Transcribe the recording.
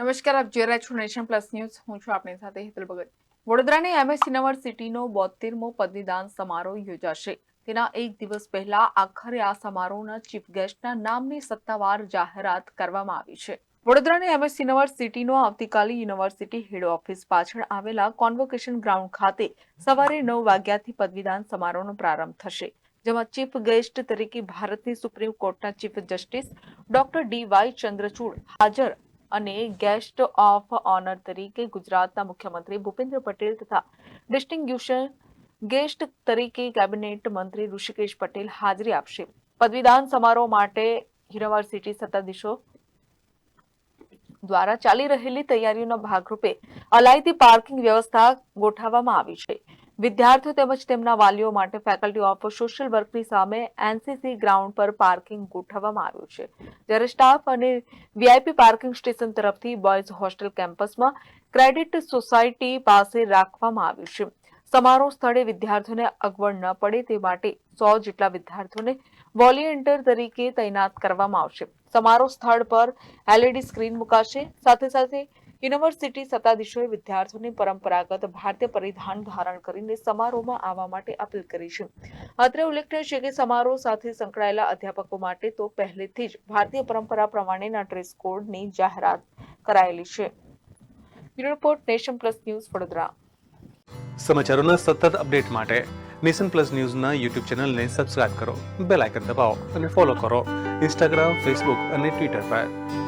નમસ્કાર, આપ જોઈ રહ્યા છો નેશન પ્લસ ન્યૂઝ. હું છું આપની સાથે હેતલ ભગત. વડોદરાની એમએસ યુનિવર્સિટીનો બોતેરમો પદવીદાન સમારોહ યોજાશે. તેના એક દિવસ પહેલા આખરે આ સમારોહના ચીફ ગેસ્ટના નામની સત્તાવાર જાહેરાત કરવામાં આવી છે. વડોદરાની એમએસ યુનિવર્સિટીનો આવતીકાલે યુનિવર્સિટી હેડ ઓફિસ પાછળ આવેલા કોન્વોકેશન ગ્રાઉન્ડ ખાતે સવારે નવ વાગ્યાથી પદવીદાન સમારોહનો પ્રારંભ થશે, જેમાં ચીફ ગેસ્ટ તરીકે ભારતની સુપ્રીમ કોર્ટના chief justice doctor D Y Chandrachud હાજર અને ગેસ્ટ ઓફ ઓનર તરીકે ગુજરાતના મુખ્યમંત્રી ભૂપેન્દ્ર પટેલ તથા ડિસ્ટિંગ્યુશન ગેસ્ટ તરીકે કેબિનેટ મંત્રી ઋષિકેશ પટેલ હાજરી આપશે. પદવીદાન સમારોહ માટે યુનિવર્સિટી સત્તાધીશો દ્વારા ચાલી રહેલી તૈયારીઓના ભાગરૂપે અલાયદી પાર્કિંગ વ્યવસ્થા ગોઠવવામાં આવી છે. વિદ્યાર્થીઓ તેમજ તેમના વાલીઓ માટે ફેકલ્ટી ઓફ સોશિયલ વર્કની સામે એનસીસી ગ્રાઉન્ડ પર પાર્કિંગ ગોઠવવામાં આવ્યું છે. જ્યારે સ્ટાફ અને વીઆઈપી પાર્કિંગ સ્ટેશન તરફથી બોયઝ હોસ્ટેલ કેમ્પસમાં ક્રેડિટ સોસાયટી પાસે રાખવામાં આવ્યું છે. સમારોહ સ્થળે વિદ્યાર્થીઓને અગવડ ન પડે તે માટે સો જેટલા વિદ્યાર્થીઓને વોલિયન્ટર તરીકે તૈનાત કરવામાં આવશે. સમારોહ સ્થળ પર એલઈડી સ્ક્રીન મુકાશે. સાથે સાથે યુનિવર્સિટી સત્તાધીશોએ વિદ્યાર્થીઓને પરંપરાગત ભારતીય પરિધાન ધારણ કરીને સમારોહમાં આવવા માટે અપીલ કરી છે. અત્રે ઉલ્લેખનીય છે કે સમારોહ સાથે સંકળાયેલા અધ્યાપકો માટે તો પહેલેથી જ ભારતીય પરંપરા પ્રમાણેના ડ્રેસ કોડની જાહેરાત કરાયેલી છે. Report nation plus news Vadodara. સમાચારોના સતત અપડેટ માટે નેશન પ્લસ ન્યૂઝના યુટ્યુબ ચેનલને સબસ્ક્રાઇબ કરો, બેલ આઇકન દબાવો અને ફોલો કરો. ઇન્સ્ટાગ્રામ, ફેસબુક અને ટ્વિટર પર.